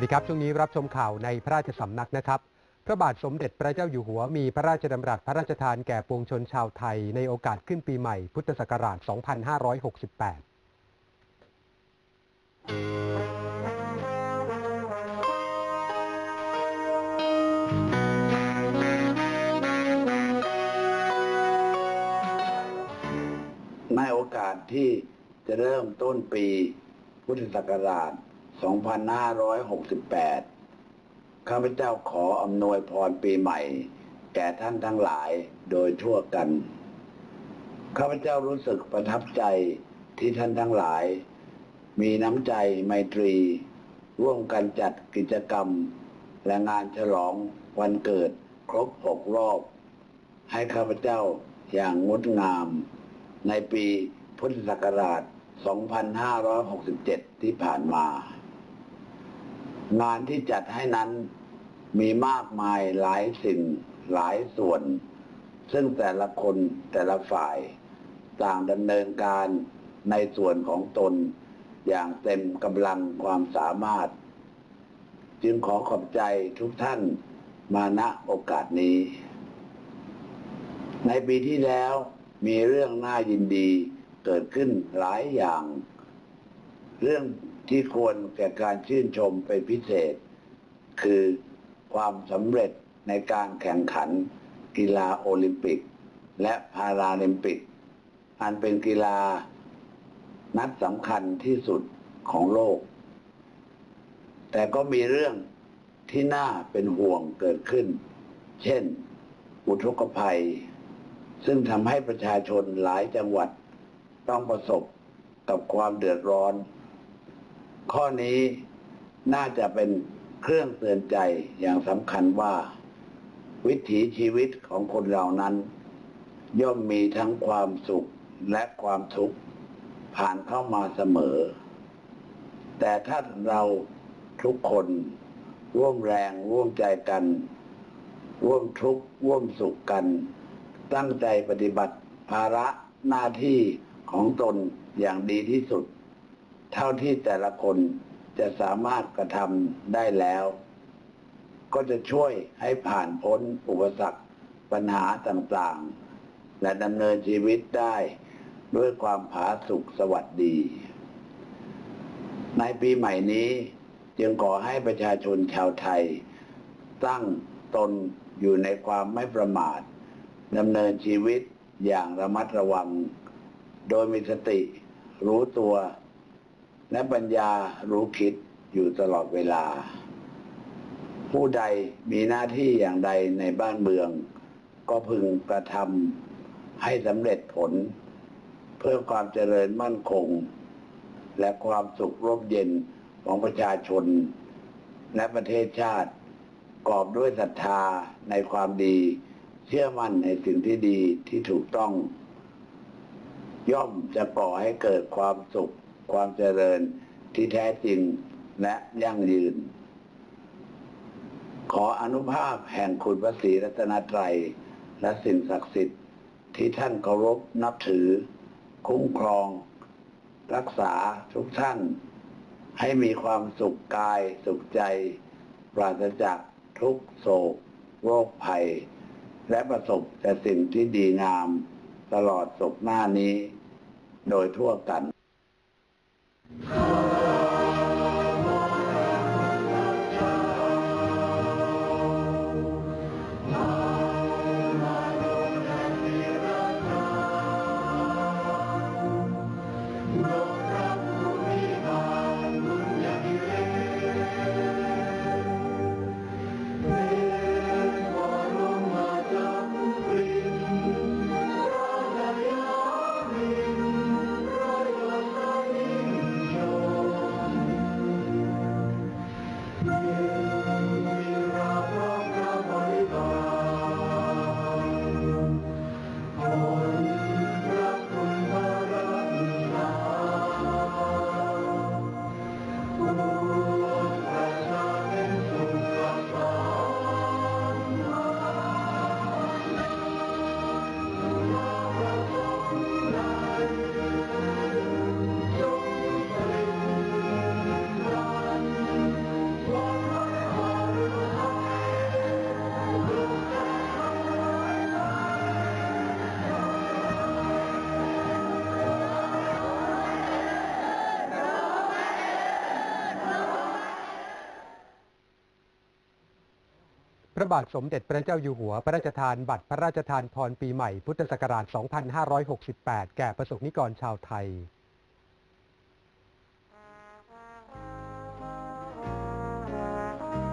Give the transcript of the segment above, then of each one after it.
สวัสดีครับ ช่วงนี้รับชมข่าวในพระราชสำนักนะครับ พระบาทสมเด็จพระเจ้าอยู่หัวมีพระราชดำรัสพระราชทานแก่ปวงชนชาวไทย ในโอกาสขึ้นปีใหม่พุทธศักราช 2568ในโอกาสที่จะเริ่มต้นปีพุทธศักราช 2568 ข้าพเจ้าขออำนวยพรปีใหม่ แก่ท่านทั้งหลายโดยทั่วกัน ข้าพเจ้ารู้สึกประทับใจที่ท่านทั้งหลาย มีน้ำใจไมตรี ร่วมกันจัดกิจกรรม และงานฉลองวันเกิดครบหกรอบ ให้ข้าพเจ้าอย่างงดงาม ในปีพุทธศักราช 2567 ที่ผ่านมา งานที่จัดให้นั้นมีมากมายหลายสิ่งหลายส่วน ซึ่งแต่ละคนแต่ละฝ่าย ต่างดำเนินการในส่วนของตน อย่างเต็มกำลังความสามารถ จึงขอขอบใจทุกท่านมาณโอกาสนี้ ในปีที่แล้วมีเรื่องน่ายินดีเกิดขึ้นหลายอย่าง เรื่อง ที่ควรแก่การชื่นชมเป็นพิเศษ คือความสำเร็จในการแข่งขันกีฬาโอลิมปิก และพาราลิมปิก อันเป็นกีฬานัดสำคัญที่สุดของโลก แต่ก็มีเรื่องที่น่าเป็นห่วงเกิดขึ้น เช่น อุทกภัย ซึ่งทำให้ประชาชนหลายจังหวัดต้องประสบกับความเดือดร้อน ข้อนี้น่าจะเป็นเครื่องเตือนใจอย่างสำคัญว่า วิถีชีวิตของคนเรานั้น ย่อมมีทั้งความสุขและความทุกข์ผ่านเข้ามาเสมอ แต่ถ้าเราทุกคนร่วมแรงร่วมใจกัน ร่วมทุกข์ร่วมสุขกัน ตั้งใจปฏิบัติภาระหน้าที่ของตนอย่างดีที่สุด เท่าที่แต่ละคนจะสามารถกระทำได้แล้ว ก็จะช่วยให้ผ่านพ้นอุปสรรคปัญหาต่างๆ และดำเนินชีวิตได้ด้วยความผาสุกสวัสดี ในปีใหม่นี้จึงขอให้ประชาชนชาวไทย ตั้งตนอยู่ในความไม่ประมาทดำเนินชีวิตอย่างระมัดระวัง โดยมีสติรู้ตัว และปัญญารู้คิดอยู่ตลอดเวลา ผู้ใดมีหน้าที่อย่างใดในบ้านเมือง ก็พึงกระทำให้สำเร็จผล เพื่อความเจริญมั่นคง และความสุขร่มเย็นของประชาชน และประเทศชาติกอบด้วยศรัทธาในความดี เชื่อมั่นในสิ่งที่ดีที่ถูกต้อง ย่อมจะก่อให้เกิดความสุข ความเจริญที่แท้จริงและยั่งยืน ขออนุภาพแห่งคุณพระศรีรัตนตรัย และสิ่งศักดิ์สิทธิ์ที่ท่านเคารพนับถือ คุ้มครอง รักษาทุกท่าน ให้มีความสุขกายสุขใจ ปราศจากทุกโศก โรคภัย และประสบแต่สิ่งที่ดีงาม ตลอดศกหน้านี้ โดยทั่วกัน ระบาทสมเด็จพระเจ้าอยู่หัว พระราชทานบัตรพระราชทานพรปีใหม่ พุทธศักราช 2568 แก่ประสบนิกรชาวไทย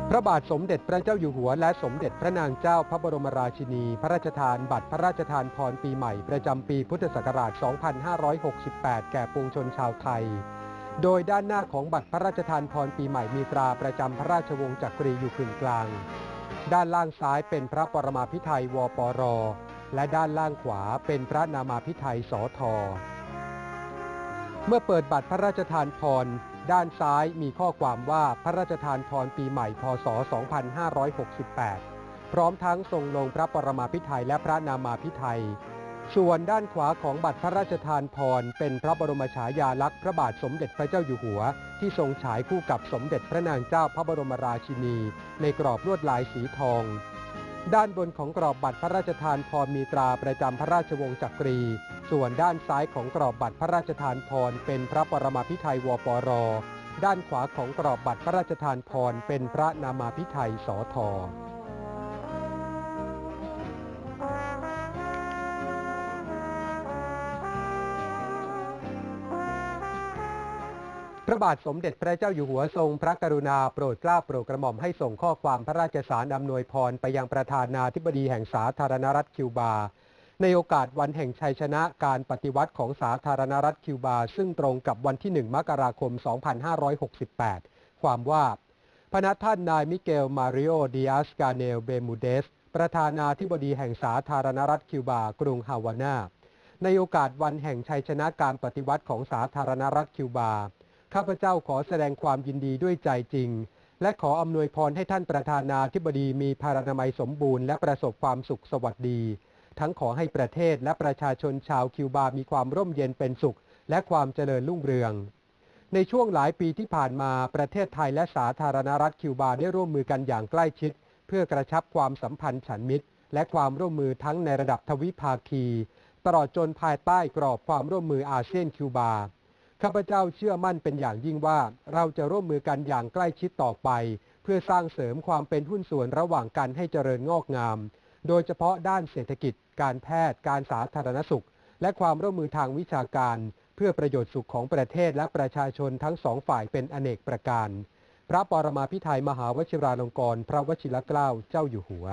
พระบาทสมเด็จพระเจ้าอยู่หัว และสมเด็จพระนางเจ้าพระบรมราชินี พระราชทานบัตรพระราชทานพรปีใหม่ ประจำปีพุทธศักราช 2568 แก่ปวงชนชาวไทย โดยด้านหน้าของบัตรพระราชทานพรปีใหม่มีตราประจำพระราชวงศ์จักรีอยู่ขึงกลาง ด้านล่างซ้ายเป็นพระปรมาภิไทยวปร และด้านล่างขวาเป็นพระนามาภิไทยสท เมื่อเปิดบัตรพระราชทานพร ด้านซ้ายมีข้อความว่าพระราชทานพรปีใหม่พศ 2568 พร้อมทั้งทรงลงพระปรมาภิไทยและพระนามาภิไทย ส่วนด้านขวาของบัตรพระราชทานพร เป็นพระบรมฉายาลักษณ์พระบาทสมเด็จพระเจ้าอยู่หัว ที่ทรงฉายคู่กับสมเด็จพระนางเจ้าพระบรมราชินี ในกรอบลวดลายสีทอง ด้านบนของกรอบบัตรพระราชทานพรมีตราประจำพระราชวงศ์จักรี ส่วนด้านซ้ายของกรอบบัตรพระราชทานพรเป็นพระปรมาภิไธยวปร ด้านขวาของกรอบบัตรพระราชทานพรเป็นพระนามาภิไธยสท พระบาทสมเด็จพระเจ้าอยู่หัวทรงพระกรุณาโปรดเกล้าโปรดกระหม่อมให้ส่งข้อความพระราชสารอำนวยพรไปยังประธานาธิบดีแห่งสาธารณรัฐคิวบา ในโอกาสวันแห่งชัยชนะการปฏิวัติของสาธารณรัฐคิวบา ซึ่งตรงกับวันที่ 1 มกราคม 2568 ความว่า พนักท่านนายมิเกล มาริโอ ดิอาสกาเนล เบมูเดส ประธานาธิบดีแห่งสาธารณรัฐคิวบา กรุงฮาวานา ในโอกาสวันแห่งชัยชนะการปฏิวัติของสาธารณรัฐคิวบา ข้าพเจ้าขอแสดงความยินดีด้วยใจจริง และขออำนวยพรให้ท่านประธานาธิบดีมีพารานามัยสมบูรณ์และประสบความสุขสวัสดี ทั้งขอให้ประเทศและประชาชนชาวคิวบามีความร่มเย็นเป็นสุข และความเจริญรุ่งเรือง ในช่วงหลายปีที่ผ่านมาประเทศไทยและสาธารณรัฐคิวบาได้ร่วมมือกันอย่างใกล้ชิด เพื่อกระชับความสัมพันธ์ฉันมิตร และความร่วมมือทั้งในระดับทวิภาคี ตลอดจนภายใต้กรอบความร่วมมืออาเซียนคิวบา ข้าพเจ้าเชื่อมั่นเป็นอย่างยิ่งว่า เราจะร่วมมือกันอย่างใกล้ชิดต่อไป เพื่อสร้างเสริมความเป็นหุ้นส่วนระหว่างกันให้เจริญงอกงาม โดยเฉพาะด้านเศรษฐกิจ การแพทย์ การสาธารณสุข และความร่วมมือทางวิชาการ เพื่อประโยชน์สุขของประเทศและประชาชนทั้งสองฝ่ายเป็นอเนกประการ พระปรมาภิไธยมหาวชิราลงกรณ์พระวชิรเกล้าเจ้าอยู่หัว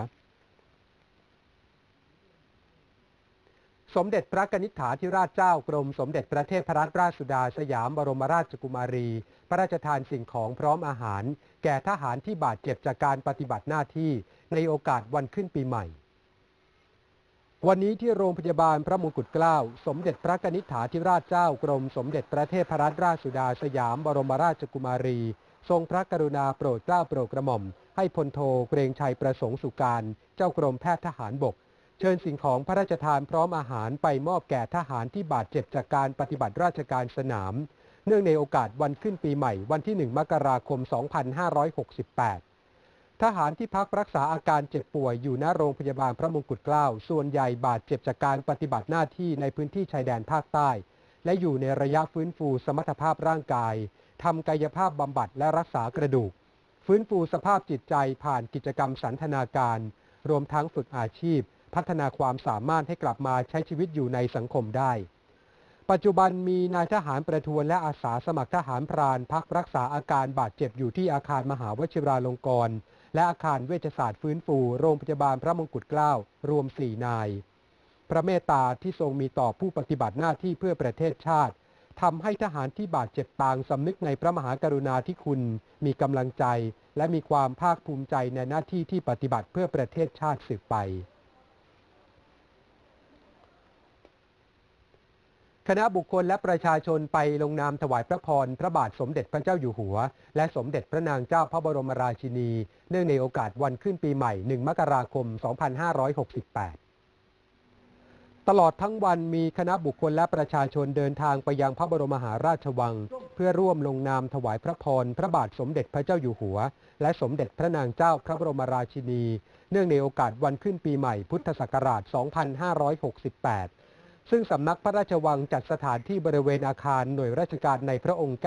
สมเด็จพระกนิษฐาธิราชเจ้ากรม สมเด็จพระเทพรัตนราชสุดาสยามบรมราชกุมารี พระราชทานสิ่งของพร้อมอาหาร แก่ทหารที่บาดเจ็บจากการปฏิบัติหน้าที่ในโอกาสวันขึ้นปีใหม่ วันนี้ที่โรงพยาบาลพระมงกุฎเกล้า สมเด็จพระกนิษฐาธิราชเจ้ากรม สมเด็จพระเทพรัตนราชสุดาสยามบรมราชกุมารี ทรงพระกรุณาโปรดเกล้าโปรดกระหม่อม ให้พลโทเกรงชัยประสงค์สุการ เจ้ากรมแพทย์ทหารบก เชิญสิ่งของพระราชทานพร้อมอาหารไปมอบแก่ทหารที่บาดเจ็บจากการปฏิบัติราชการสนาม เนื่องในโอกาสวันขึ้นปีใหม่วันที่ 1 มกราคม 2568 ทหารที่พักรักษาอาการเจ็บป่วยอยู่ณโรงพยาบาลพระมงกุฎเกล้า ส่วนใหญ่บาดเจ็บจากการปฏิบัติหน้าที่ในพื้นที่ชายแดนภาคใต้ และอยู่ในระยะฟื้นฟูสมรรถภาพร่างกายทำกายภาพบำบัดและรักษากระดูก ฟื้นฟูสภาพจิตใจผ่านกิจกรรมสันทนาการ รวมทั้งฝึกอาชีพ พัฒนาความสามารถให้กลับมาใช้ชีวิตอยู่ในสังคมได้ ปัจจุบันมีนายทหารประทวนและอาสาสมัครทหารพรานพักรักษาอาการบาดเจ็บอยู่ที่อาคารมหาวชิราลงกรณ์และอาคารเวชศาสตร์ฟื้นฟูโรงพยาบาลพระมงกุฎเกล้ารวม4นาย พระเมตตาที่ทรงมีต่อผู้ปฏิบัติหน้าที่เพื่อประเทศชาติทำให้ทหารที่บาดเจ็บต่างสำนึกในพระมหากรุณาธิคุณ มีกำลังใจ และมีความภาคภูมิใจในหน้าที่ที่ปฏิบัติเพื่อประเทศชาติสืบไป คณะบุคคลและประชาชนไปลงนามถวายพระพรพระบาทสมเด็จพระเจ้าอยู่หัว และสมเด็จพระนางเจ้าพระบรมราชินี เนื่องในโอกาสวันขึ้นปีใหม่ 1 มกราคม 2568 ตลอดทั้งวันมีคณะบุคคลและประชาชนเดินทางไปยังพระบรมมหาราชวัง เพื่อร่วมลงนามถวายพระพรพระบาทสมเด็จพระเจ้าอยู่หัว และสมเด็จพระนางเจ้าพระบรมราชินี เนื่องในโอกาสวันขึ้นปีใหม่พุทธศักราช 2568 ซึ่งสำนักพระราชวังจัดสถานที่บริเวณอาคารหน่วยราชการในพระองค์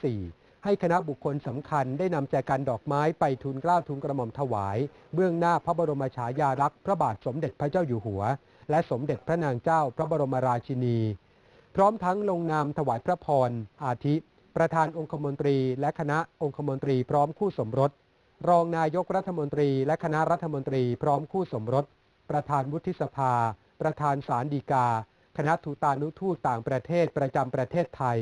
904 ให้คณะบุคคลสำคัญได้นำแจกันดอกไม้ไปทูลเกล้าทูลกระหม่อมถวาย เบื้องหน้าพระบรมฉายาลักษณ์พระบาทสมเด็จพระเจ้าอยู่หัว และสมเด็จพระนางเจ้าพระบรมราชินี พร้อมทั้งลงนามถวายพระพร อาทิ ประธานองคมนตรี และคณะองคมนตรีพร้อมคู่สมรส รองนายกรัฐมนตรี และคณะรัฐมนตรีพร้อมคู่สมรส ประธานวุฒิสภา ประธานศาลฎีกา คณะทูตานุทูตต่างประเทศประจำประเทศไทย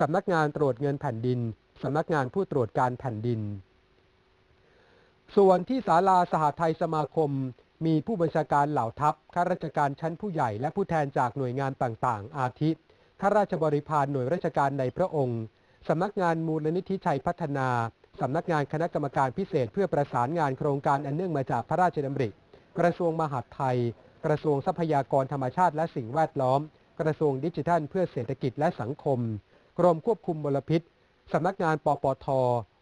สำนักงานตรวจเงินแผ่นดิน สำนักงานผู้ตรวจการแผ่นดิน ส่วนที่ศาลาสหไทยสมาคม มีผู้บัญชาการเหล่าทัพ ข้าราชการชั้นผู้ใหญ่และผู้แทนจากหน่วยงานต่างๆ อาทิข้าราชบริพารหน่วยราชการในพระองค์ สำนักงานมูลนิธิชัยพัฒนา สำนักงานคณะกรรมการพิเศษเพื่อประสานงานโครงการอันเนื่องมาจากพระราชดำริ กระทรวงมหาดไทย กระทรวงทรัพยากรธรรมชาติและสิ่งแวดล้อม กระทรวงดิจิทัล เพื่อเศรษฐกิจและสังคม กรมควบคุมมลพิษสำนักงานปปท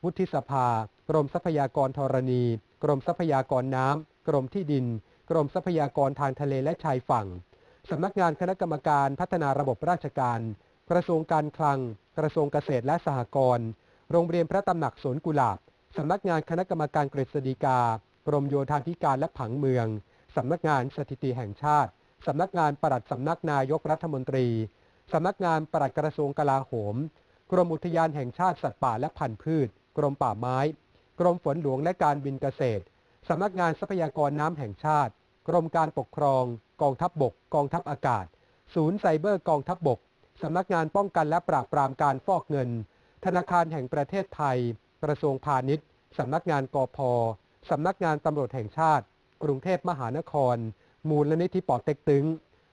วุฒิสภา กรมทรัพยากรธรณี กรมทรัพยากรน้ำ กรมที่ดิน กรมทรัพยากรทางทะเลและชายฝั่งสำนักงานคณะกรรมการพัฒนาระบบราชการ กระทรวงการคลัง กระทรวงเกษตรและสหกรณ์โรงเรียนพระตำหนักสวนกุหลาบสำนักงานคณะกรรมการกฤษฎีกา กรมโยธาธิการและผังเมือง สำนักงานสถิติแห่งชาติ สำนักงานปลัดสำนักนายกรัฐมนตรี สำนักงานปลัดกระทรวงกลาโหม กรมอุทยานแห่งชาติสัตว์ป่าและพันธุ์พืช กรมป่าไม้ กรมฝนหลวงและการบินเกษตร สำนักงานทรัพยากรน้ำแห่งชาติ กรมการปกครอง กองทัพบบก กองทัพอากาศ ศูนย์ไซเบอร์กองทัพบบก สำนักงานป้องกันและปราบปรามการฟอกเงิน ธนาคารแห่งประเทศไทย กระทรวงพาณิชย์ สำนักงานกอพสำนักงานตำรวจแห่งชาติ กรุงเทพมหานคร มูลนิธิปอเต็กตึง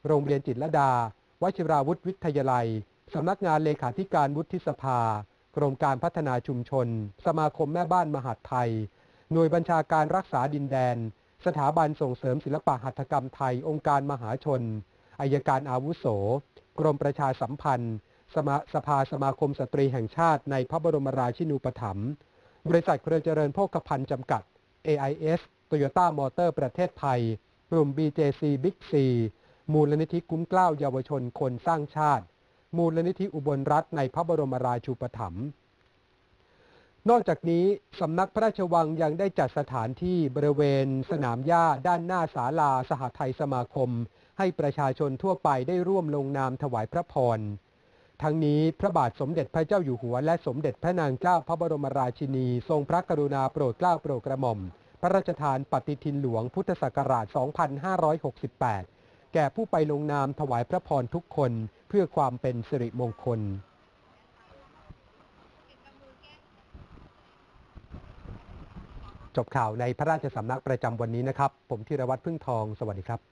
โรงเรียนจิตรดา วชิราวุธวิทยาลัย สำนักงานเลขาธิการวุฒิสภา กรมการพัฒนาชุมชน สมาคมแม่บ้านมหาดไทย หน่วยบัญชาการรักษาดินแดน สถาบันส่งเสริมศิลปะหัตถกรรมไทย องค์การมหาชน อายการอาวุโส กรมประชาสัมพันธ์ สมาสภาสมาคมสตรีแห่งชาติในพระบรมราชินูปถัมภ์บริษัทเครือเจริญโภคภัณฑ์จำกัด AIS Toyota Motor ประเทศไทย กลุ่ม BJC Big C มูลนิธิคุ้มเกล้าเยาวชนคนสร้างชาติ มูลนิธิอุบลรัฐในพระบรมราชูปถัมภ์นอกจากนี้สำนักพระราชวังยังได้จัดสถานที่บริเวณ สนามหญ้าด้านหน้าศาลาสหไทยสมาคม ให้ประชาชนทั่วไปได้ร่วมลงนามถวายพระพร ทั้งนี้พระบาทสมเด็จพระเจ้าอยู่หัวและสมเด็จพระนางเจ้าพระบรมราชินี ทรงพระกรุณาโปรดเกล้าโปรดกระหม่อม พระราชทานปฏิทินหลวงพุทธศักราช 2568 แก่ผู้ไปลงนามถวายพระพรทุกคนเพื่อความเป็นสิริมงคลจบข่าวในพระราชสำนักประจำวันนี้นะครับ ผมธีรวัตรพึ่งทอง สวัสดีครับ